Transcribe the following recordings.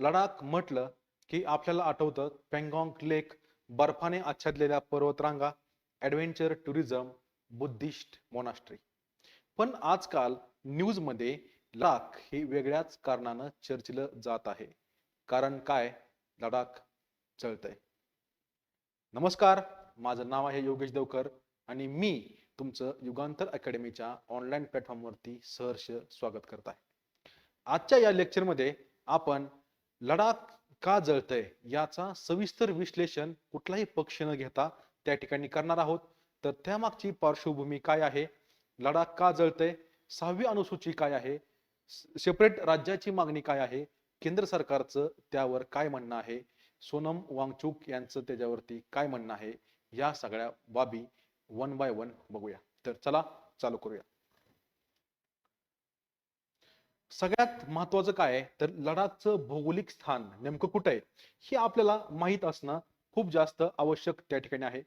लडाख म्हटलं की आपल्याला आठवतं पेंगॉंग लेक बर्फाने आच्छादलेल्या पर्वतरांगा ॲडव्हेंचर टुरिझम बुद्धिस्ट मोनास्ट्री पण आजकाल न्यूजमध्ये लडाख हे वेगळ्याच कारणानं चर्चिलं जात आहे. कारण काय? लडाख चळतंय. नमस्कार माझं नाव आहे योगेश देवकर आणि मी तुमचं युगांतर अकॅडमीच्या ऑनलाईन प्लॅटफॉर्मवरती सहर्ष स्वागत करत आहे. आजच्या या लेक्चरमध्ये आपण लडाख का जळतंय याचा सविस्तर विश्लेषण कुठलाही पक्ष न घेता त्या ठिकाणी करणार आहोत. तर त्यामागची पार्श्वभूमी काय आहे? लडाख का जळतंय? सहावी अनुसूची काय आहे? सेपरेट राज्याची मागणी काय आहे? केंद्र सरकारचं त्यावर काय म्हणणं आहे? सोनम वांगचूक यांचं त्याच्यावरती काय म्हणणं आहे? या सगळ्या बाबी वन बाय वन बघूया. तर चला चालू करूया. सगळ्यात महत्वाचं काय आहे? तर लडाखचं भौगोलिक स्थान नेमकं कुठं आहे? हे आपल्याला माहीत असणं खूप जास्त आवश्यक त्या ठिकाणी आहे.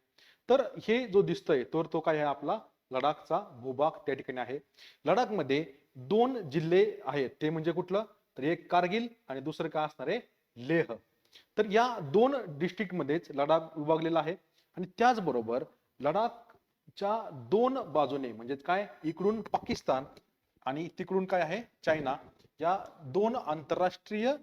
तर हे जो दिसतोय तर तो काय आहे आपला? लडाखचा भूभाग त्या ठिकाणी आहे. लडाखमध्ये दोन जिल्हे आहेत. ते म्हणजे कुठलं? तर एक कारगिल आणि दुसरं काय असणार आहे? लेह. तर या दोन डिस्ट्रिक्टमध्येच लडाख विभागलेला आहे. आणि त्याचबरोबर लडाखच्या दोन बाजूने म्हणजे काय? इकडून पाकिस्तान आणि तिकडून काय आहे? चायना. या दोन आंतरराष्ट्रीय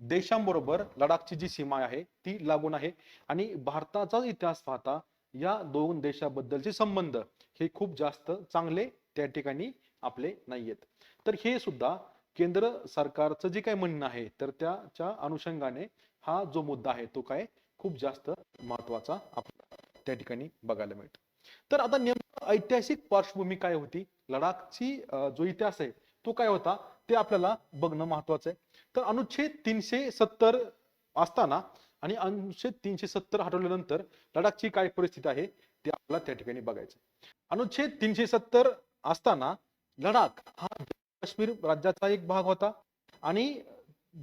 देशांबरोबर लडाखची जी सीमा आहे ती लागून आहे. आणि भारताचा इतिहास पाहता या दोन देशाबद्दलचे संबंध हे खूप जास्त चांगले त्या ठिकाणी आपले नाहीयेत. तर हे सुद्धा केंद्र सरकारचं जे काही म्हणणं आहे तर त्याच्या अनुषंगाने हा जो मुद्दा आहे तो काय? खूप जास्त महत्त्वाचा आपल्याला त्या ठिकाणी बघायला मिळतो. तर आता नेमकं ऐतिहासिक पार्श्वभूमी काय होती? लडाखची जो इतिहास आहे तो काय होता ते आपल्याला बघणं महत्वाचं आहे. तर अनुच्छेद तीनशे सत्तर असताना आणि अनुच्छेद तीनशे सत्तर हटवल्यानंतर लडाखची काय परिस्थिती आहे ते आपल्याला त्या ठिकाणी बघायचं अनुच्छेद तीनशे सत्तर असताना लडाख हा काश्मीर राज्याचा एक भाग होता आणि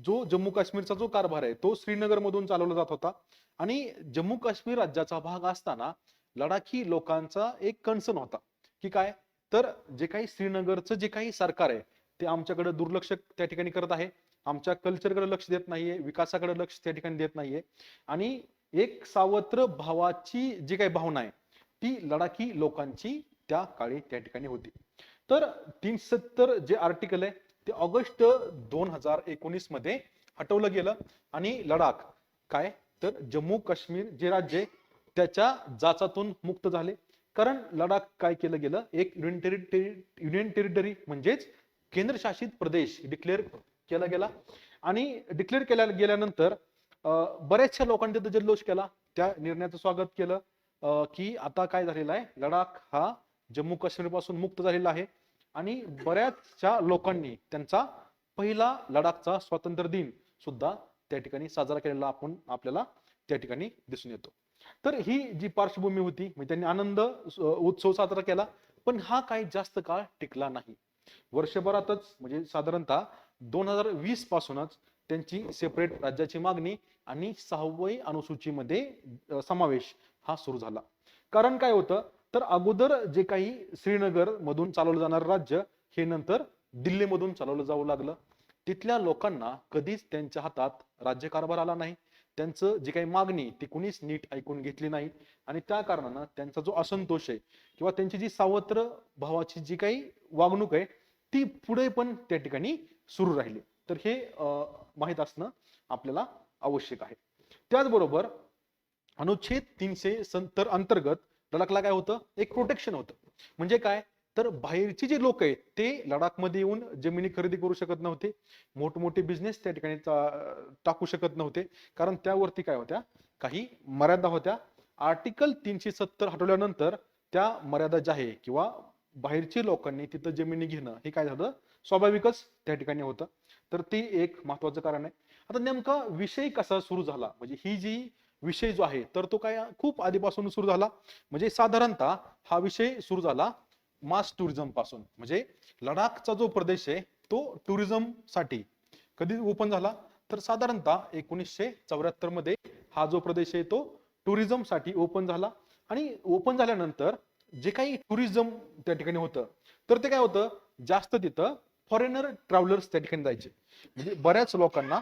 जो जम्मू काश्मीरचा जो कारभार आहे तो श्रीनगर मधून चालवला जात होता आणि जम्मू काश्मीर राज्याचा भाग असताना लडाखी लोकांचा एक कन्सर्न होता की काय तर जे काही श्रीनगरचं जे काही सरकार आहे ते आमच्याकडे दुर्लक्ष त्या ठिकाणी करत आहे. आमच्या कल्चरकडे लक्ष देत नाहीये विकासाकडे लक्ष त्या ठिकाणी देत नाहीये. आणि एक सावत्र भावाची जी काही भावना आहे ती लडाखी लोकांची त्या काळी त्या ठिकाणी होती. तर तीनशे सत्तर जे आर्टिकल आहे ते ऑगस्ट दोन हजार एकोणीसमध्ये हटवलं गेलं. आणि लडाख काय? तर जम्मू काश्मीर जे राज्य त्याच्या जाचातून मुक्त झाले. कारण लडाख काय केलं गेलं? एक युनियन टेरिटरी युनियन टेरिटरी म्हणजेच केंद्रशासित प्रदेश डिक्लेअर केला गेला. आणि डिक्लेअर केल्या गेल्यानंतर अं, बऱ्याचशा लोकांनी तिथं जल्लोष केला. त्या निर्णयाचं स्वागत केलं. अं, की आता काय झालेलं आहे? लडाख हा जम्मू काश्मीरपासून मुक्त झालेला आहे. आणि बऱ्याचशा लोकांनी त्यांचा पहिला लडाखचा स्वातंत्र्य दिन सुद्धा त्या ठिकाणी साजरा केलेला आपण आपल्याला त्या ठिकाणी दिसून येतो. तर ही जी पार्श्वभूमी होती म्हणजे त्यांनी आनंद उत्सव साजरा केला पण हा काही जास्त काळ टिकला नाही. वर्षभरातच म्हणजे साधारणतः दोन हजार वीस पासूनच त्यांची सेपरेट राज्याची मागणी आणि सहावी अनुसूचीमध्ये समावेश हा सुरू झाला. कारण काय होतं तर अगोदर जे काही श्रीनगर मधून चालवलं जाणारं राज्य हे नंतर दिल्लीमधून चालवलं जाऊ लागलं. तिथल्या लोकांना कधीच त्यांच्या हातात राज्यकारभार आला नाही. त्यांचं जी काही मागणी ती कुणीच नीट ऐकून घेतली नाही. आणि त्या कारणानं त्यांचा जो असंतोष आहे किंवा त्यांची जी सावत्र भावाची जी काही वागणूक आहे ती पुढे पण त्या ठिकाणी सुरू राहिली. तर हे अं, माहीत असणं आपल्याला आवश्यक आहे. त्याचबरोबर अनुच्छेद तीनशे सत्तर अंतर्गत लडाखला काय होतं? एक प्रोटेक्शन होतं. म्हणजे काय? तर बाहेरचे जे लोक आहेत ते लडाखमध्ये येऊन जमिनी खरेदी करू शकत नव्हते. मोठमोठे बिझनेस त्या ठिकाणी चा- टाकू शकत नव्हते. कारण त्यावरती काय होत्या? काही मर्यादा होत्या. आर्टिकल तीनशे सत्तर हटवल्यानंतर त्या मर्यादा ज्या आहे किंवा बाहेरची लोकांनी तिथं जमिनी घेणं हे काय झालं? स्वाभाविकच त्या ठिकाणी होतं. तर ते एक महत्वाचं कारण आहे. आता नेमका विषय कसा सुरू झाला? म्हणजे ही जी विषय जो आहे तर तो काय खूप आधीपासून सुरू झाला? म्हणजे साधारणतः हा विषय सुरू झाला मास टुरिझमपासून. म्हणजे लडाखचा जो प्रदेश आहे तो टुरिझमसाठी. कधी ओपन झाला? तर साधारणतः एकोणीसशे चौऱ्याहत्तरमध्ये हा जो प्रदेश आहे तो टुरिझमसाठी ओपन झाला. आणि ओपन झाल्यानंतर जे काही टुरिझम त्या ठिकाणी होतं तर ते काय होतं? जास्त तिथं फॉरेनर ट्रॅव्हलर्स त्या ठिकाणी जायचे. म्हणजे बऱ्याच लोकांना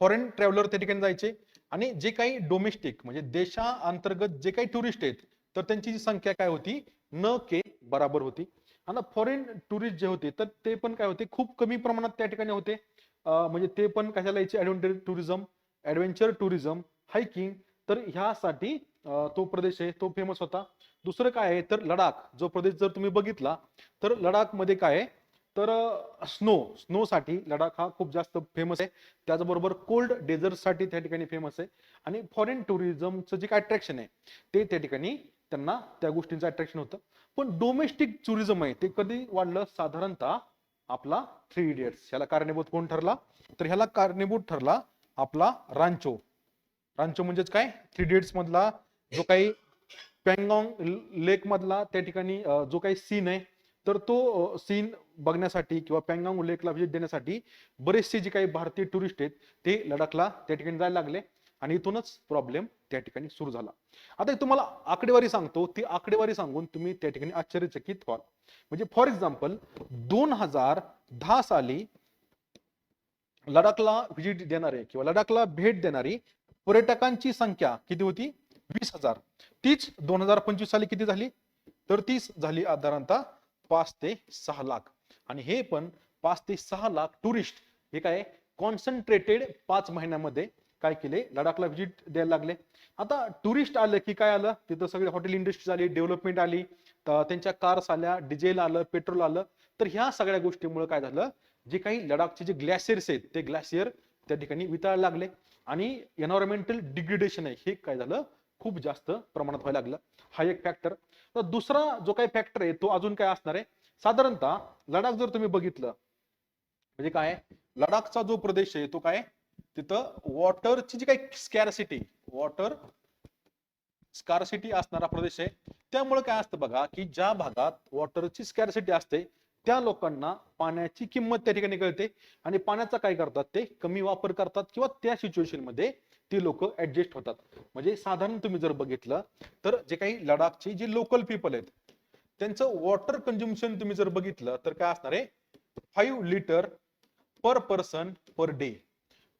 फॉरेन ट्रॅव्हलर त्या ठिकाणी जायचे. आणि जे काही डोमेस्टिक म्हणजे देशांतर्गत जे काही टुरिस्ट आहेत तर त्यांची जी संख्या काय होती? न के बराबर होती. आणि फॉरेन टुरिस्ट जे होते तर ते पण काय होते? खूप कमी प्रमाणात त्या ठिकाणी होते. म्हणजे ते पण कशाला यायचे? Adventure tourism adventure tourism hiking तर ह्यासाठी तो प्रदेश आहे तो फेमस होता. दुसरं काय आहे? तर लडाख. जो प्रदेश जर तुम्ही बघितला तर लडाखमध्ये काय आहे? तर स्नो स्नोसाठी लडाख हा खूप जास्त फेमस आहे. त्याचबरोबर कोल्ड डेझर्टसाठी त्या ठिकाणी फेमस आहे. आणि फॉरेन टुरिझमचं जे काय अट्रॅक्शन आहे ते त्या ठिकाणी त्यांना त्या गोष्टींचं अट्रॅक्शन होतं. पण डोमेस्टिक टुरिझम आहे ते कधी वाढलं? साधारणतः आपला थ्री इडियट्स ह्याला कारणीभूत कोण ठरला? तर ह्याला कारणीभूत ठरला आपला रांचो रांचो म्हणजेच काय? थ्री इडियट्स मधला जो काही पॅंगॉंग लेक मधला त्या ठिकाणी जो काही सीन आहे तर तो सीन बघण्यासाठी किंवा पॅंगॉंग लेकला व्हिजिट देण्यासाठी बरेचसे जे काही भारतीय टुरिस्ट आहेत ते लडाखला त्या ठिकाणी जायला लागले. आणि इथूनच प्रॉब्लेम त्या ठिकाणी सुरू झाला. आता तुम्हाला आकडेवारी सांगतो. ती आकडेवारी सांगून तुम्ही त्या ठिकाणी आश्चर्यचकित व्हाल. म्हणजे फॉर एक्झाम्पल दोन हजार दहा साली लडाखला व्हिजिट देणारे किंवा लडाखला भेट देणारी पर्यटकांची संख्या किती होती? वीस हजार. तीच दोन हजार पंचवीस साली किती झाली? तर तीच झाली साधारणतः पाच ते सहा लाख. आणि हे पण पाच ते सहा लाख टुरिस्ट हे काय? कॉन्सन्ट्रेटेड पाच महिन्यामध्ये काय केले? लडाखला व्हिजिट द्यायला लागले. आता टुरिस्ट आलं की काय आलं? तिथं सगळे हॉटेल इंडस्ट्री आली डेव्हलपमेंट आली त्यांच्या कार्स आल्या डिझेल आलं पेट्रोल आलं. तर ह्या सगळ्या गोष्टीमुळे काय झालं? जे काही लडाखचे जे ग्लॅशियर्स आहेत ते ग्लॅशियर त्या ठिकाणी वितळायला लागले. आणि एन्व्हायरमेंटल डिग्रेडेशन आहे हे काय झालं? खूप जास्त प्रमाणात व्हायला लागलं. हा एक फॅक्टर तर दुसरा जो काही फॅक्टर आहे तो अजून काय असणार आहे? साधारणतः लडाख जर तुम्ही बघितलं म्हणजे काय? लडाखचा जो प्रदेश आहे तो काय? तिथं वॉटरची जी काही स्कॅरसिटी वॉटर स्कॅरसिटी असणारा प्रदेश आहे. त्यामुळे काय असतं बघा की ज्या भागात वॉटरची स्कॅरसिटी असते त्या लोकांना पाण्याची किंमत त्या ठिकाणी कळते. आणि पाण्याचा काय करतात ते? कमी वापर करतात किंवा त्या सिच्युएशनमध्ये ती लोक ऍडजस्ट होतात. म्हणजे साधारण तुम्ही जर बघितलं तर जे काही लडाखचे जे लोकल पीपल आहेत त्यांचं वॉटर कन्झ्युम्शन तुम्ही जर बघितलं तर काय असणार आहे? Five litre per person per day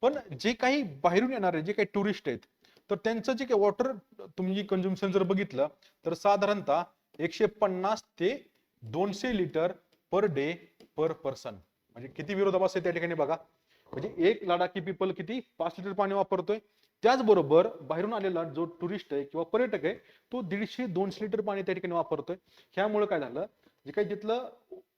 पण जे काही बाहेरून येणारे जे काही टुरिस्ट आहेत तर त्यांचं जे काही वॉटर तुम्ही कन्झ्युम्शन जर बघितलं तर साधारणतः एकशे पन्नास ते दोनशे litre per day per person म्हणजे किती विरोधाभास आहे त्या ठिकाणी बघा. म्हणजे एक लडाखी पीपल किती? पाच लिटर पाणी वापरतोय. त्याचबरोबर बाहेरून आलेला जो टुरिस्ट आहे किंवा पर्यटक आहे तो दीडशे दोनशे लिटर पाणी त्या ठिकाणी वापरतोय. ह्यामुळे काय झालं? जे काही तिथलं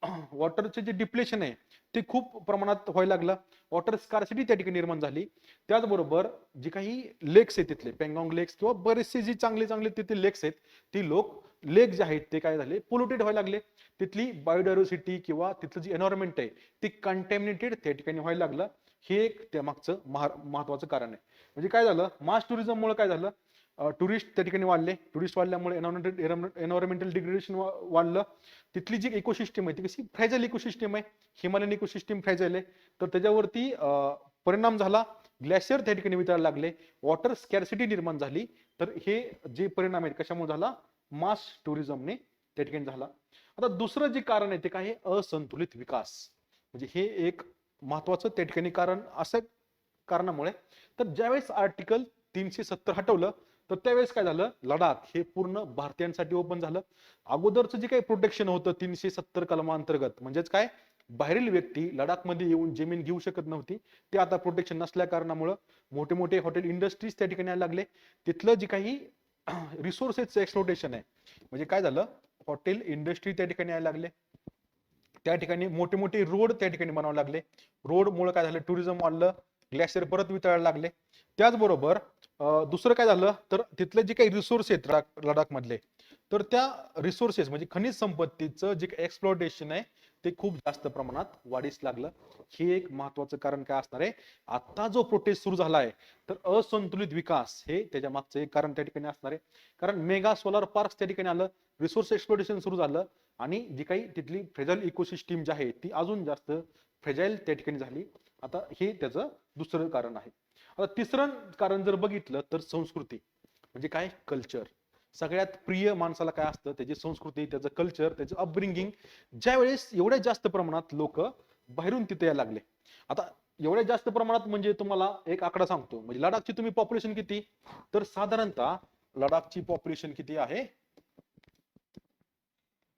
वॉटरचे जे डिप्लेशन आहे ते खूप प्रमाणात व्हायला लागलं. वॉटर स्कारसिटी त्या ठिकाणी निर्माण झाली. त्याचबरोबर जे काही लेक्स आहेत तिथले पेंगॉंग लेक्स किंवा बरेचसे जे चांगले चांगले तिथे लेक्स आहेत ती लोक लेक जे आहेत ते काय झाले? पोल्युटेड व्हायला लागले. तिथली बायोडायव्हर्सिटी किंवा तिथलं जी एन्व्हायरमेंट आहे ती कंटॅमिनेटेड त्या ठिकाणी व्हायला लागलं. हे एक त्यामागचं महा- महत्वाचं कारण आहे. म्हणजे काय झालं? मास टुरिझममुळे काय झालं? टुरिस्ट त्या ठिकाणी वाढले. टुरिस्ट वाढल्यामुळे एन्व्हायरमेंटल डिग्रेडेशन वाढलं. तिथली जी इकोसिस्टम आहे ती कशी फ्रॅजाईल इकोसिस्टम आहे हिमालयन इकोसिस्टम फ्रॅजाईल आहे. तर त्याच्यावरती परिणाम झाला. ग्लॅशियर त्या ठिकाणी वितरायला लागले. वॉटर स्कॅरसिटी निर्माण झाली. तर हे जे परिणाम आहेत कशामुळे झाला? मास टुरिझमने त्या ठिकाणी झाला. आता दुसरं जे कारण आहे ते काय असंतुलित विकास. म्हणजे हे एक महत्वाचं त्या ठिकाणी कारण असं कारणामुळे. तर ज्यावेळेस आर्टिकल तीनशे सत्तर हटवलं तर त्यावेळेस काय झालं? लडाख हे पूर्ण भारतीयांसाठी ओपन झालं. अगोदरचं जे काही प्रोटेक्शन होतं तीनशे सत्तर कलमांतर्गत म्हणजेच काय? बाहेरील व्यक्ती लडाखमध्ये येऊन जमीन घेऊ शकत नव्हती. ते आता प्रोटेक्शन नसल्या कारणामुळं मोठे मोठे हॉटेल इंडस्ट्रीज त्या ठिकाणी यायला लागले. तिथलं जे काही रिसोर्सेसचं एक्सप्लोटेशन आहे म्हणजे काय झालं? हॉटेल इंडस्ट्री त्या ठिकाणी यायला लागले. त्या ठिकाणी मोठे मोठे रोड त्या ठिकाणी बनवावे लागले. रोडमुळे काय झालं? टुरिझम वाढलं. ग्लॅशियर परत वितळायला लागले. त्याचबरोबर दुसरं काय झालं? तर तिथले जे काही रिसोर्स आहेत लडाख मधले तर त्या रिसोर्सेस म्हणजे खनिज संपत्तीचं जे एक्सप्लोटेशन आहे ते खूप जास्त प्रमाणात वाढीस लागलं. हे एक महत्वाचं कारण काय असणार आहे? आता जो प्रोटेस्ट सुरू झाला आहे तर असंतुलित विकास हे त्याच्या मागचं एक कारण त्या ठिकाणी असणार आहे. कारण मेगा सोलार पार्क त्या ठिकाणी आलं रिसोर्स एक्सप्लोटेशन सुरू झालं आणि जी काही तिथली फ्रेजाईल इकोसिस्टीम जी आहे ती अजून जास्त फ्रेजाईल त्या ठिकाणी झाली. आता हे त्याचं दुसरं कारण आहे. आता तिसरं कारण जर बघितलं तर संस्कृती म्हणजे काय? कल्चर. सगळ्यात प्रिय माणसाला काय असतं? त्याची संस्कृती त्याचं कल्चर त्याचं अपब्रिंगिंग ज्या वेळेस एवढ्या जास्त प्रमाणात लोक बाहेरून तिथे यायला लागले. आता एवढ्या जास्त प्रमाणात म्हणजे तुम्हाला एक आकडा सांगतो. म्हणजे लडाखची तुम्ही पॉप्युलेशन किती? तर साधारणतः लडाखची पॉप्युलेशन किती आहे?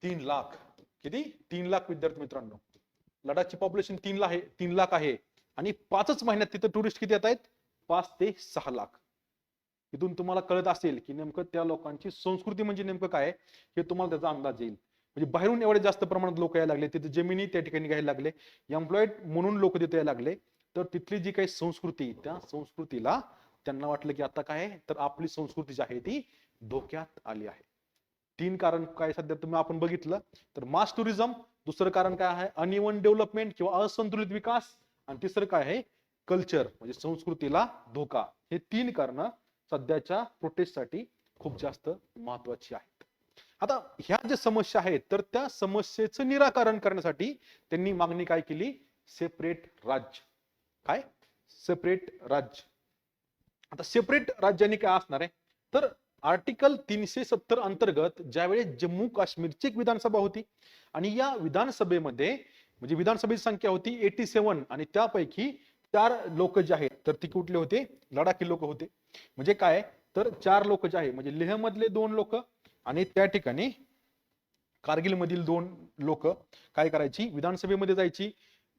तीन लाख. किती? तीन लाख विद्यार्थी मित्रांनो. लडाखची पॉप्युलेशन तीन लाख आहे तीन लाख आहे. आणि पाचच महिन्यात तिथं टुरिस्ट किती येत आहेत? पाच ते सहा लाख. इथून तुम्हाला कळत असेल की नेमकं त्या लोकांची संस्कृती म्हणजे नेमकं काय हे तुम्हाला त्याचा अंदाज येईल. म्हणजे बाहेरून एवढे जास्त प्रमाणात लोक यायला लागले तिथे जमिनी त्या ठिकाणी घ्यायला लागले एम्प्लॉईड म्हणून लोक तिथे यायला लागले तर तिथली जी काही संस्कृती त्या संस्कृतीला त्यांना वाटलं की आता काय आहे, तर आपली संस्कृती जी आहे ती धोक्यात आली आहे. तीन कारण काय सध्या तुम्ही आपण बघितलं तर मास टुरिझम दुसरं कारण काय आहे अनइवन डेव्हलपमेंट किंवा असंतुलित विकास आणि तिसरं काय आहे कल्चर म्हणजे संस्कृतीला धोका. हे तीन कारण सध्याच्या प्रोटेस्टसाठी खूप जास्त महत्वाची आहेत. आता ह्या ज्या समस्या आहेत तर त्या समस्येचं निराकरण करण्यासाठी त्यांनी मागणी काय केली? सेपरेट राज्य. काय? सेपरेट राज्य. आता सेपरेट राज्याने काय असणार आहे? तर आर्टिकल तीनशे सत्तर अंतर्गत ज्यावेळेस जम्मू काश्मीरची एक विधानसभा होती आणि या विधानसभेमध्ये म्हणजे विधानसभेची संख्या होती एटी सेवन आणि त्यापैकी चार लोक जे आहेत तर ती कुठले होते? लडाखी लोक होते. म्हणजे काय? तर चार लोक जे आहे म्हणजे लेह मधले दोन लोक आणि त्या ठिकाणी कारगिल मधील दोन लोक काय करायची? विधानसभेमध्ये जायची.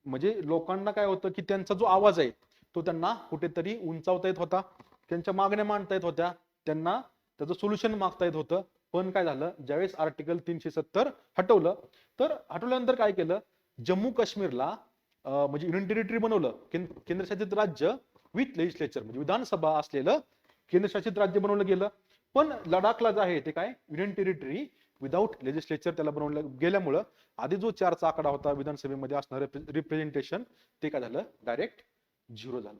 म्हणजे लोकांना काय होतं की त्यांचा जो आवाज आहे तो त्यांना कुठेतरी उंचावता येत होता. त्यांच्या मागण्या मांडता येत होत्या. त्यांना त्याचं सोल्युशन मागता येत होतं. पण काय झालं? ज्यावेळेस आर्टिकल तीनशे सत्तर हटवलं तर हटवल्यानंतर काय केलं? जम्मू काश्मीरला म्हणजे युनियन टेरिटरी बनवलं केंद्रशासित राज्य विथ लेजिस्लेचर म्हणजे विधानसभा असलेलं केंद्रशासित राज्य बनवलं गेलं. पण लडाखला जे आहे ते काय? युनियन टेरिटरी विदाऊट लेजिस्लेचर त्याला बनवलं गेल्यामुळं आधी जो चारचा आकडा होता विधानसभेमध्ये असणार रिप्रेझेंटेशन ते काय झालं? डायरेक्ट झिरो झालं.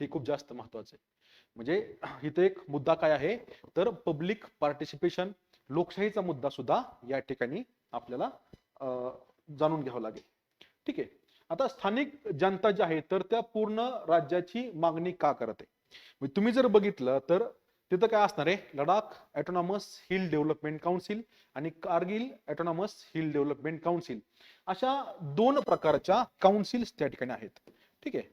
हे खूप जास्त महत्वाचं आहे. म्हणजे इथं एक मुद्दा काय आहे? तर पब्लिक पार्टिसिपेशन लोकशाहीचा मुद्दा सुद्धा या ठिकाणी आपल्याला जाणून घ्यावं लागेल. ठीक आहे? आता स्थानिक जनता जी आहे तर त्या पूर्ण राज्याची मागणी का करत? आहे म्हणजे तुम्ही जर बघितलं तर तिथं काय असणार आहे? Ladakh autonomous hill development council आणि Kargil autonomous hill development council अशा दोन प्रकारच्या काउन्सिल्स त्या ठिकाणी आहेत. ठीक आहे?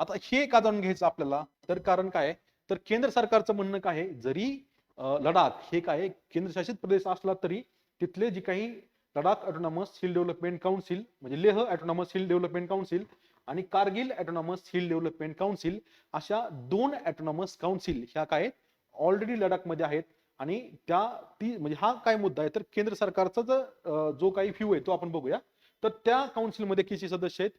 आता हे का जाणून घ्यायचं आपल्याला? तर कारण काय तर केंद्र सरकारचं म्हणणं काय जरी लडाख हे काय केंद्रशासित प्रदेश असला तरी तिथले जे काही Ladakh autonomous hill development council म्हणजे Leh autonomous hill development council आणि Kargil autonomous hill development council अशा दोन ऑटोनॉमस काउन्सिल ह्या काय ऑलरेडी लडाखमध्ये आहेत. आणि त्या ती म्हणजे हा काय मुद्दा आहे? तर केंद्र सरकारचा जो जो काही व्ह्यू आहे तो आपण बघूया. तर त्या काउन्सिलमध्ये किती सदस्य आहेत?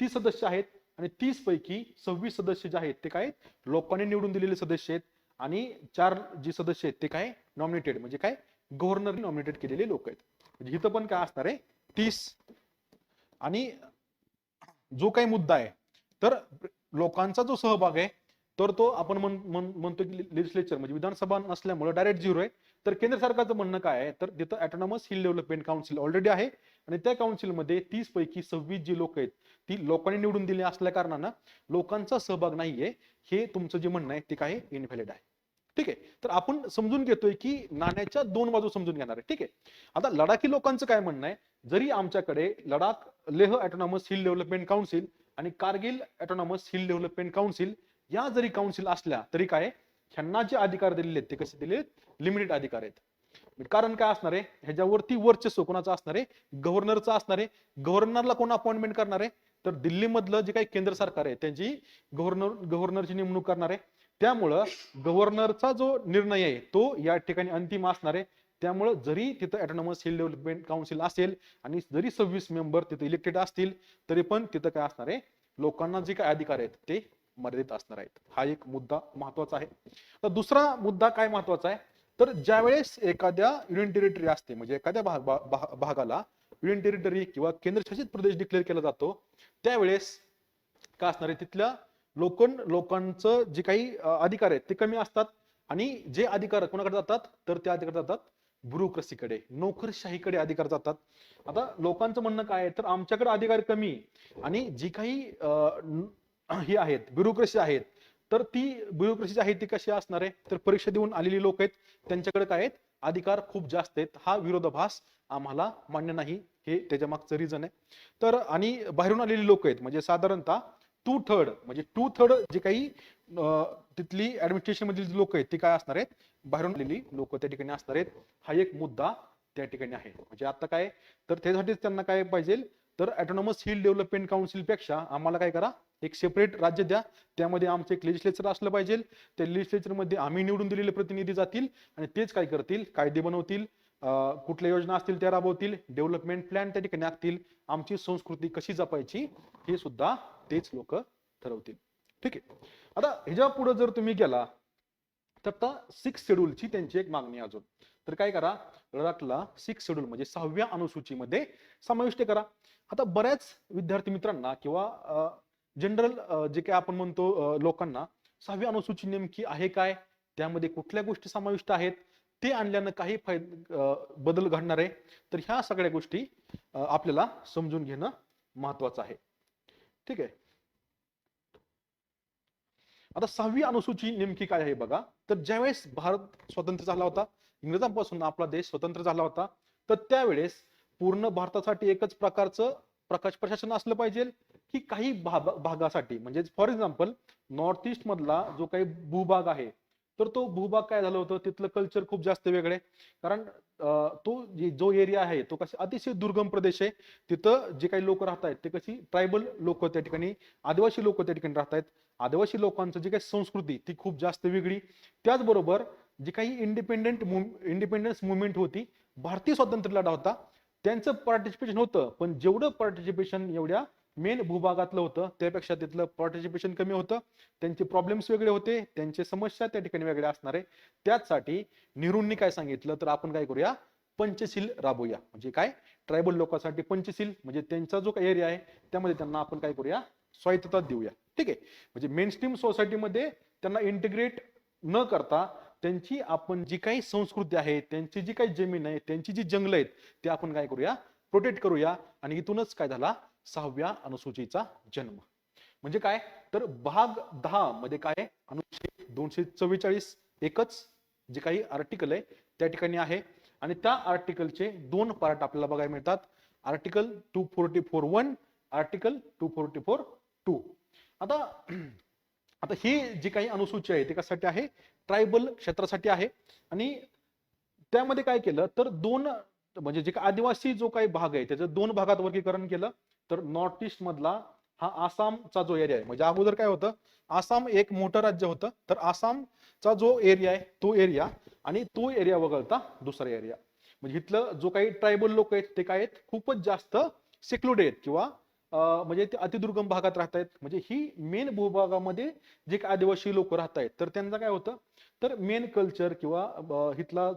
तीस सदस्य आहेत आणि तीस पैकी सव्वीस सदस्य जे आहेत ते काय लोकांनी निवडून दिलेले सदस्य आहेत. आणि चार जे सदस्य आहेत ते काय? नॉमिनेटेड म्हणजे काय? गव्हर्नर नॉमिनेटेड केलेले लोक आहेत. म्हणजे इथं पण काय असणार आहे? तीस. आणि जो काही मुद्दा आहे तर लोकांचा जो सहभाग आहे तर तो आपण म्हणतो की लेजिस्लेचर म्हणजे विधानसभा नसल्यामुळे डायरेक्ट झिरो आहे. तर केंद्र सरकारचं म्हणणं काय आहे? तर तिथं autonomous hill development council already आहे. आणि त्या काउन्सिलमध्ये तीस पैकी सव्वीस जी लोक आहेत ती लोकांनी निवडून दिली असल्या कारणानं लोकांचा सहभाग नाहीये. हे तुमचं जे म्हणणं आहे ते काय इनव्हॅलिड आहे. ठीक आहे? तर आपण समजून घेतोय की नाण्याच्या दोन बाजू समजून घेणार आहे. ठीक आहे? आता लडाखी लोकांचं काय म्हणणं आहे? जरी आमच्याकडे Ladakh Leh autonomous hill development council आणि Kargil autonomous hill development council या जरी काउन्सिल असल्या तरी काय ह्यांना जे अधिकार दिलेले आहेत ते कसे दिले लिमिटेड अधिकार आहेत. कारण काय असणार आहे? ह्याच्यावरती वर्चस्व कोणाचं असणार आहे? गव्हर्नरचं असणार आहे. गव्हर्नरला कोण अपॉइंटमेंट करणार आहे? तर दिल्लीमधलं जे काही केंद्र सरकार आहे त्यांची गव्हर्नर गव्हर्नरची नेमणूक करणार आहे. त्यामुळं गव्हर्नरचा जो निर्णय आहे तो या ठिकाणी अंतिम असणार आहे. त्यामुळं जरी तिथं ऑटोनॉमस हिल डेव्हलपमेंट काउन्सिल असेल आणि जरी सव्वीस मेंबर तिथे इलेक्टेड असतील तरी पण तिथं काय असणार आहे? लोकांना जे काय अधिकार आहेत ते मर्यादित असणार आहेत. हा एक मुद्दा महत्त्वाचा आहे. तर दुसरा मुद्दा काय महत्त्वाचा आहे? तर ज्यावेळेस एखाद्या युनियन टेरिटरी असते म्हणजे एखाद्या भाग- भा- भा- भागाला युनियन टेरिटरी किंवा केंद्रशासित प्रदेश डिक्लेअर केला जातो त्यावेळेस काय असणार आहे? तिथल्या लोक लोकांचं जे काही अधिकार आहेत ते कमी असतात आणि जे अधिकार कोणाकडे जातात तर ते अधिकार जातात ब्युरोक्रसीकडे नोकरशाहीकडे अधिकार जातात. आता लोकांचं म्हणणं काय आहे तर आमच्याकडे अधिकार कमी आणि जी काही हे आहेत ब्युरोक्रसी आहेत तर ती ब्युरोक्रसी आहे ती कशी असणार आहे? तर परीक्षा देऊन आलेली लोक आहेत त्यांच्याकडे काय आहेत? अधिकार खूप जास्त आहेत. हा विरोधाभास आम्हाला मान्य नाही हे त्याच्या मागचं रिझन आहे. तर आणि बाहेरून आलेली लोक आहेत म्हणजे साधारणतः टू थर्ड म्हणजे टू थर्ड जे काही तिथली ऍडमिनिस्ट्रेशन मधील लोक आहेत ते काय असणार आहेत? बाहेरून आलेली लोक त्या ठिकाणी असणार आहेत. हा एक मुद्दा त्या ठिकाणी आहे. म्हणजे आता काय तर त्यासाठीच त्यांना काय पाहिजे? तर ऑटोनॉमस हिल डेव्हलपमेंट काउन्सिलपेक्षा आम्हाला काय करा एक सेपरेट राज्य द्या. त्यामध्ये आमचं एक लेजिस्लेचर असलं पाहिजे. त्या लेजिस्लेचरमध्ये आम्ही निवडून दिलेले प्रतिनिधी जातील आणि तेच काय करतील? कायदे बनवतील कुठल्या योजना असतील त्या राबवतील डेव्हलपमेंट प्लॅन त्या ठिकाणी आखतील. आमची संस्कृती कशी जपायची हे सुद्धा तेच लोक ठरवतील. ठीक आहे. आता ह्याच्या पुढे जर तुम्ही गेला तर आता सिक्स शेड्यूलची त्यांची एक मागणी अजून. तर काय करा लडाखला सिक्स शेड्यूल म्हणजे सहाव्या अनुसूचीमध्ये समाविष्ट करा. आता बऱ्याच विद्यार्थी मित्रांना किंवा जनरल जे काय आपण म्हणतो लोकांना सहावी अनुसूची नेमकी आहे काय? त्यामध्ये कुठल्या गोष्टी समाविष्ट आहेत? ते आणल्यानं काही फायद अं, बदल घडणार आहे? तर ह्या सगळ्या गोष्टी आपल्याला समजून घेणं महत्वाचं आहे. ठीक आहे. आता सहावी अनुसूची नेमकी काय आहे बघा. तर ज्यावेळेस भारत स्वतंत्र झाला होता इंग्रजांपासून आपला देश स्वतंत्र झाला होता तर त्यावेळेस पूर्ण भारतासाठी एकच प्रकारचं प्रकाश प्रशासन असलं पाहिजे की काही भागासाठी. म्हणजे फॉर एक्झाम्पल नॉर्थ ईस्ट मधला जो काही भूभाग आहे तर तो भूभाग काय झालं होतं? तिथलं कल्चर खूप जास्त वेगळे कारण तो जे- जो एरिया आहे तो कसा अतिशय दुर्गम प्रदेश आहे. तिथं जे काही लोक राहत आहेत ते कशी ट्रायबल लोक त्या ठिकाणी आदिवासी लोक त्या ठिकाणी राहत आहेत. आदिवासी लोकांचं जी काही संस्कृती ती खूप जास्त वेगळी. त्याचबरोबर जी काही इंडिपेंडेंट इंडिपेंडन्स मुवमेंट होती भारतीय स्वातंत्र्य लढा होता. त्यांचं पार्टिसिपेशन होतं. पण जेवढं पार्टिसिपेशन एवढ्या मेन भूभागातलं होतं. त्यापेक्षा तिथलं पार्टिसिपेशन कमी होतं. त्यांचे प्रॉब्लेम्स वेगळे होते. त्यांचे समस्या त्या ठिकाणी वेगळ्या असणार आहे. त्याचसाठी नेहरूंनी काय सांगितलं? तर आपण काय करूया? पंचशील राबवूया म्हणजे काय? ट्रायबल लोकांसाठी पंचशील म्हणजे त्यांचा जो काही एरिया आहे त्यामध्ये त्यांना आपण काय करूया? स्वायत्तता देऊया. ठीक आहे? म्हणजे मेन स्ट्रीम सोसायटीमध्ये त्यांना इंटिग्रेट न करता त्यांची आपण जी काही संस्कृती आहे त्यांची जी काही जमीन आहे त्यांची जी जंगल आहेत ते आपण काय करूया? प्रोटेक्ट करूया. आणि इथूनच काय झाला? सहाव्या अनुसूचीचा जन्म. म्हणजे काय? तर भाग दहा मध्ये काय? आहे? अनुच्छेद दोनशे चव्वेचाळीस एकच जे काही आर्टिकल आहे त्या ठिकाणी आहे. आणि त्या आर्टिकलचे दोन पार्ट आपल्याला बघायला मिळतात. Article two forty four one article two forty four two आता आता ही जी काही अनुसूची आहे ते कशासाठी आहे ट्रायबल क्षेत्रासाठी आहे. आणि त्यामध्ये काय केलं? तर दोन म्हणजे जे काही आदिवासी जो काही भाग आहे त्याचं दोन भागात वर्गीकरण केलं. तर नॉर्थ ईस्ट मधला हा आसामचा जो एरिया आहे म्हणजे अगोदर काय होतं आसाम एक मोठं राज्य होतं तर आसामचा जो एरिया आहे तो एरिया आणि तो एरिया वगळता दुसरा एरिया म्हणजे इथलं जो काही ट्रायबल लोक आहेत ते काय आहेत खूपच जास्त सेक्लुड आहेत किंवा म्हणजे ते अतिदुर्गम भागात राहत आहेत म्हणजे ही मेन भूभागामध्ये जे काही आदिवासी लोक राहत आहेत तर त्यांचं काय होतं तर मेन कल्चर किंवा इथला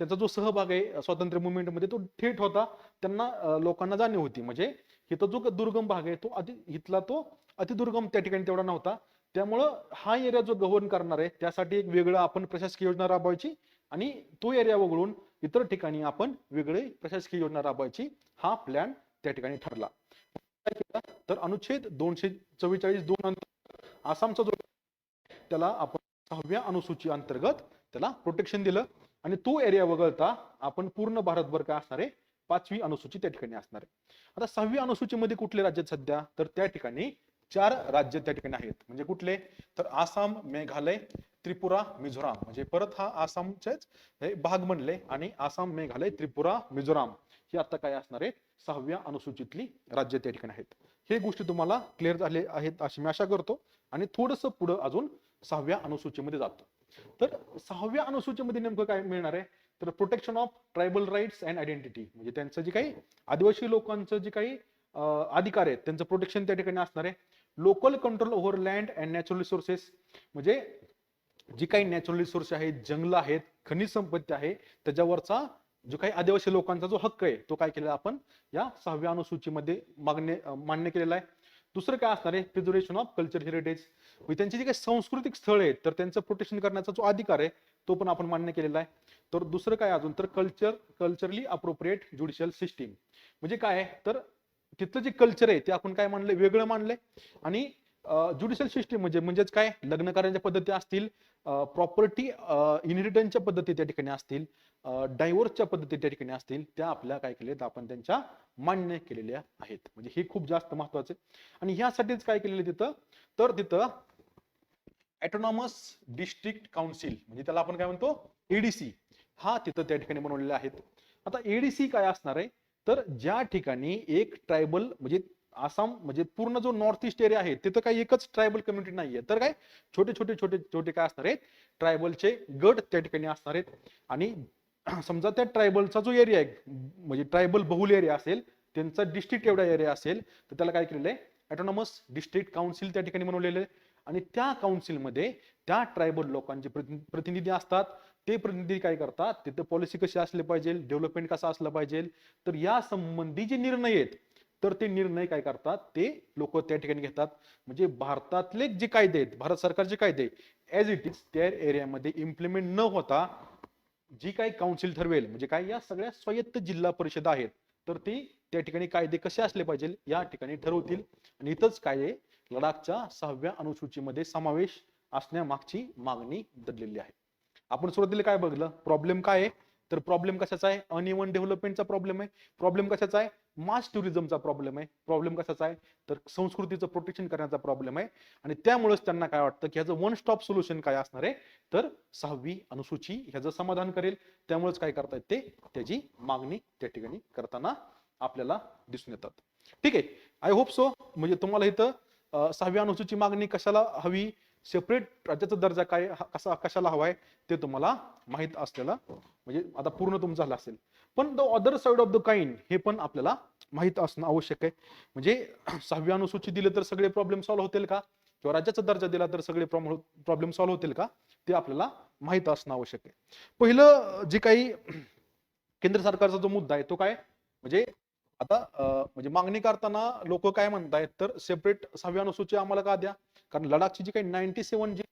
त्यांचा जो सहभाग आहे स्वातंत्र्य मुवमेंटमध्ये तो थेट होता त्यांना लोकांना जाणीव होती. म्हणजे इथं जो दुर्गम भाग आहे तो अति इथला तो अतिदुर्गम त्या ठिकाणी तेवढा नव्हता. त्यामुळं हा एरिया जो गव्हर्न करणार आहे त्यासाठी एक वेगळं आपण प्रशासकीय योजना राबवायची आणि तो एरिया वगळून इतर ठिकाणी आपण वेगळी प्रशासकीय योजना राबवायची हा प्लॅन त्या ठिकाणी ठरला. तर अनुच्छेद दोनशे चव्वेचाळीस दोन अंतर्गत आसामचा जो त्याला आपण सहाव्या अनुसूची अंतर्गत त्याला प्रोटेक्शन दिलं आणि तो एरिया वगळता आपण पूर्ण भारतभर काय असणार आहे पाचवी अनुसूची त्या ठिकाणी असणार आहे. आता सहावी अनुसूचीमध्ये कुठले राज्य सध्या? तर त्या ठिकाणी चार राज्य त्या ठिकाणी आहेत. म्हणजे कुठले? तर आसाम मेघालय त्रिपुरा मिझोराम. म्हणजे परत हा आसामचेच भाग म्हणले आणि आसाम मेघालय त्रिपुरा मिझोराम ही आता काय असणार आहे? सहाव्या अनुसूचीतली राज्य त्या ठिकाणी आहेत. हे गोष्टी तुम्हाला क्लिअर झाले आहेत अशी मी आशा करतो आणि थोडस पुढं अजून सहाव्या अनुसूचीमध्ये जातो. तर सहाव्या अनुसूचीमध्ये नेमकं काय मिळणार आहे? तर protection of tribal rights and identity म्हणजे त्यांचं जे काही आदिवासी लोकांचं जे काही अधिकार आहेत त्यांचं प्रोटेक्शन त्या ठिकाणी असणार आहे. Local control over land and natural resources म्हणजे जी काही नॅचरल रिसोर्स आहेत जंगल आहेत खनिज संपत्ती आहे त्याच्यावरचा जो काही आदिवासी लोकांचा जो हक्क आहे तो काय केलेला आपण या सहाव्या अनुसूचीमध्ये मागणे मान्य केलेला आहे. दुसरं काय असणार आहे? प्रिझर्वेशन ऑफ कल्चर हेरिटेज म्हणजे त्यांची जी काही सांस्कृतिक स्थळ आहेत तर त्यांचं प्रोटेक्शन करण्याचा जो अधिकार आहे तो पण आपण मान्य केलेला आहे. तर दुसरं काय अजून? तर culture culturally appropriate judicial system म्हणजे काय तर तिथलं जे कल्चर आहे ते आपण काय मानलंय? वेगळं मानलंय. आणि ज्युडिशियल सिस्टीम म्हणजे म्हणजेच काय? लग्न करण्याच्या पद्धती असतील प्रॉपर्टी इनहेरिटन्सच्या पद्धती त्या ठिकाणी असतील डायव्होर्सच्या पद्धती त्या ठिकाणी असतील त्या आपल्या काय केल्या आपण त्यांच्या मान्य केलेल्या आहेत. म्हणजे हे खूप जास्त महत्त्वाचे आणि ह्यासाठीच काय केलेलं तिथं? तर तिथं ऍटोनॉमस डिस्ट्रिक्ट काउन्सिल म्हणजे त्याला आपण काय म्हणतो? एडीसी हा तिथं त्या ठिकाणी बनवलेले आहेत. आता एडीसी काय असणार आहे? तर ज्या ठिकाणी एक ट्रायबल म्हणजे आसाम म्हणजे पूर्ण जो नॉर्थ ईस्ट एरिया आहे तिथं काही एकच ट्रायबल कम्युनिटी नाहीये. तर काय? छोटे छोटे छोटे छोटे काय असणार आहेत? ट्रायबलचे गट त्या ठिकाणी असणार आहेत. आणि समजा त्या ट्रायबलचा जो एरिया आहे म्हणजे ट्रायबल बहुल एरिया असेल त्यांचा डिस्ट्रिक्ट एवढा एरिया असेल तर त्याला काय केलेलं आहे? ऑटोनॉमस डिस्ट्रिक्ट काउन्सिल त्या ठिकाणी बनवलेलं आहे. आणि त्या काउन्सिलमध्ये त्या ट्रायबल लोकांचे प्रति- प्रतिनिधी असतात. ते प्रतिनिधी काय करतात? तिथं पॉलिसी कशी असली पाहिजे? डेव्हलपमेंट कसा असलं पाहिजे? तर या संबंधी जे निर्णय आहेत तर ते निर्णय काय करतात? ते लोक त्या ठिकाणी घेतात. म्हणजे भारतातले जे कायदे आहेत भारत सरकारचे कायदे ऍज इट इज त्या एरियामध्ये इम्प्लिमेंट न होता जी काही काउन्सिल ठरवेल म्हणजे काय या सगळ्या स्वायत्त जिल्हा परिषद आहेत तर ती त्या ठिकाणी कायदे कसे असले पाहिजे या ठिकाणी ठरवतील. आणि इथंच कायदे लडाखच्या सहाव्या अनुसूचीमध्ये समावेश असण्यामागची मागणी दडलेली आहे. आपण सुरुवातीला काय बघलं? प्रॉब्लेम काय आहे? तर प्रॉब्लेम कशाचा आहे? अनइवन डेव्हलपमेंटचा प्रॉब्लेम आहे. प्रॉब्लेम कशाचा आहे? मास टुरिझमचा प्रॉब्लेम आहे. प्रॉब्लेम कशाचा आहे? तर संस्कृतीचं प्रोटेक्शन करण्याचा प्रॉब्लेम आहे. आणि त्यामुळेच त्यांना काय वाटतं की ह्याचं वन स्टॉप सोल्युशन काय असणार आहे? तर सहावी अनुसूची ह्याचं समाधान करेल. त्यामुळेच काय करतायत ते? त्याची मागणी त्या ठिकाणी करताना आपल्याला दिसून येतात. ठीक आहे. आय होप सो म्हणजे तुम्हाला इथं सहावी अनुसूची मागणी कशाला हवी? सेपरेट राज्याचा दर्जा काय कसा कशाला हवाय ते तुम्हाला माहीत असलेला म्हणजे आता पूर्ण तुमचं झालं असेल. पण the other side of the kind हे पण आपल्याला माहीत असणं आवश्यक आहे. म्हणजे सहावी अनुसूची दिले तर सगळे प्रॉब्लेम सॉल्व्ह होतील का? किंवा राज्याचा दर्जा दिला तर सगळे प्रॉब्लेम सॉल्व्ह हो, होतील का? ते आपल्याला माहीत असणं आवश्यक आहे. पहिलं जे काही केंद्र सरकारचा जो मुद्दा आहे तो काय? म्हणजे आता म्हणजे मागणी करताना लोक काय म्हणतायत तर सेपरेट सहावी अनुसूची आम्हाला का द्या? कारण लडाखची जी काही नाईन्टी सेवन जी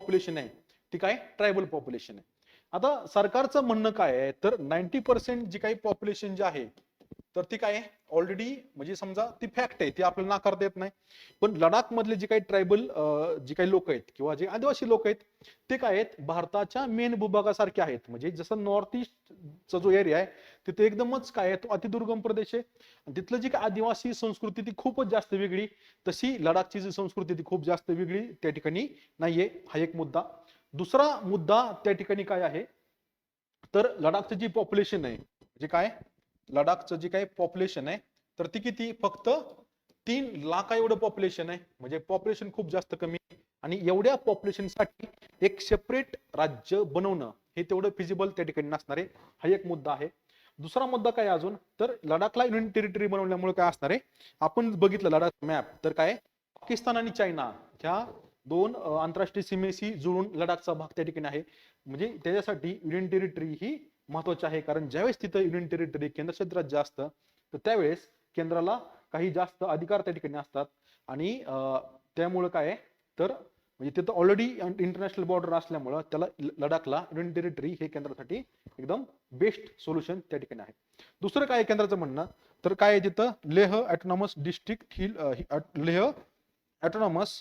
पॉप्युलेशन आहे ती काय? ट्रायबल पॉप्युलेशन आहे. आता सरकारचं म्हणणं काय आहे? तर नाईन्टी पर्सेंट जी काही पॉप्युलेशन जी आहे तर ती काय आहे? ऑलरेडी म्हणजे समजा ती फॅक्ट आहे ती आपल्याला नाकारता येत नाही. पण लडाख मधले जे काही ट्रायबल जे काही लोक आहेत किंवा जे आदिवासी लोक आहेत ते काय आहेत? भारताच्या मेन भूभागासारखे आहेत. म्हणजे जसं नॉर्थ ईस्टचा जो एरिया आहे तिथे एकदमच काय आहे? तो अतिदुर्गम प्रदेश आहे. आणि तिथलं जी काय आदिवासी संस्कृती ती खूपच जास्त वेगळी. तशी लडाखची जी संस्कृती ती खूप जास्त वेगळी त्या ठिकाणी नाहीये. हा एक मुद्दा. दुसरा मुद्दा त्या ठिकाणी काय आहे? तर लडाखचं जी पॉप्युलेशन आहे म्हणजे काय? लडाखचं जे काही पॉप्युलेशन आहे तर ती किती? फक्त तीन लाख एवढं पॉप्युलेशन आहे. म्हणजे पॉप्युलेशन खूप जास्त कमी. आहे. आणि एवढ्या पॉप्युलेशनसाठी एक सेपरेट राज्य बनवणं हे तेवढं फिजिबल त्या ठिकाणी नसणार आहे. हा एक मुद्दा आहे. दुसरा मुद्दा काय अजून? तर लडाखला युनियन टेरिटरी बनवल्यामुळे काय असणार आहे? आपण बघितलं लडाख मॅप तर काय पाकिस्तान आणि चायना ह्या दोन आंतरराष्ट्रीय सीमेशी जुळून लडाखचा भाग त्या ठिकाणी आहे. म्हणजे त्याच्यासाठी युनियन टेरिटरी ही महत्त्वाचे आहे. कारण ज्यावेळेस तिथं युनियन टेरिटरी केंद्रशासित राज्य असतं तर त्यावेळेस केंद्राला काही जास्त अधिकार त्या ठिकाणी असतात. आणि त्यामुळं काय तर म्हणजे तिथं ऑलरेडी इंटरनॅशनल बॉर्डर असल्यामुळं त्याला लडाखला युनियन टेरिटरी हे केंद्रासाठी एकदम बेस्ट सोल्युशन त्या ठिकाणी आहे. दुसरं काय केंद्राचं म्हणणं? तर काय आहे तिथं? Leh autonomous district hill Leh autonomous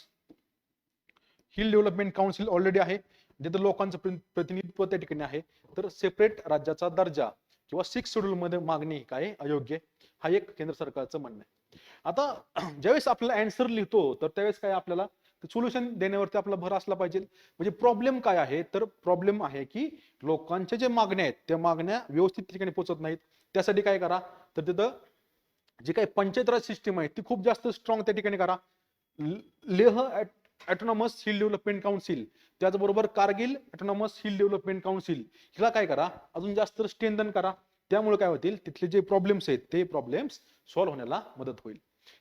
hill development council already आहे. जिथं लोकांचं प्रतिनिधित्व त्या ठिकाणी आहे तर सेपरेट राज्याचा दर्जा किंवा सिक्स शेड्यूल मध्ये मागणी ही काय अयोग्य हा एक केंद्र सरकारचं म्हणणं आहे. आता ज्यावेळेस आपल्याला अँसर लिहितो तर त्यावेळेस काय आपल्याला सोल्युशन देण्यावरती आपला भर असला पाहिजे. म्हणजे प्रॉब्लेम काय आहे? तर प्रॉब्लेम आहे की लोकांच्या जे मागण्या आहेत त्या मागण्या व्यवस्थित ठिकाणी पोहोचत नाहीत. त्यासाठी काय करा? तर तिथं जी काही पंचायत राज सिस्टीम आहे ती खूप जास्त स्ट्रॉंग त्या ठिकाणी करा. Leh autonomous hill development council त्याचबरोबर Kargil autonomous hill development council हिला काय करा? अजून जास्त स्ट्रेंथन करा. त्यामुळे काय होतील? तिथले जे प्रॉब्लेम्स आहेत ते प्रॉब्लेम्स सॉल्व्ह होण्याला मदत होईल.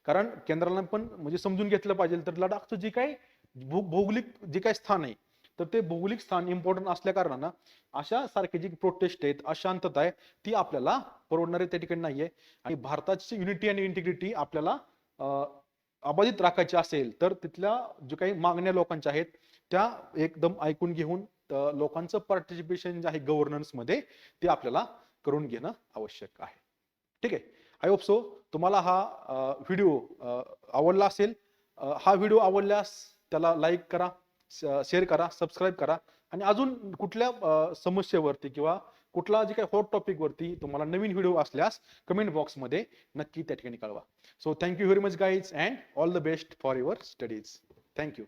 कारण केंद्राला पण म्हणजे समजून घेतलं पाहिजे. तर लडाखचं जे काही भू- भौगोलिक जे काही स्थान आहे तर ते भौगोलिक स्थान इम्पॉर्टंट असल्या कारणानं अशा सारखे जी प्रोटेस्ट आहेत अशांतता आहे ती आपल्याला परवडणारी त्या ठिकाणी नाहीये. आणि भारताची युनिटी आणि इंटिग्रिटी आपल्याला अबाधित राखायची असेल तर तिथल्या जे काही मागण्या लोकांच्या आहेत त्या एकदम ऐकून घेऊन लोकांचं पार्टिसिपेशन जे आहे गव्हर्नन्समध्ये ते आपल्याला करून घेणं आवश्यक आहे. ठीक आहे? आय होप सो तुम्हाला हा व्हिडिओ आवडला असेल. हा व्हिडिओ आवडल्यास त्याला लाईक करा शेअर करा सबस्क्राईब करा. आणि अजून कुठल्या समस्येवरती किंवा कुठला जे काही हॉट टॉपिक वरती तुम्हाला नवीन व्हिडिओ असल्यास कमेंट बॉक्समध्ये नक्की त्या ठिकाणी कळवा. So thank you very much guys and all the best for your studies thank you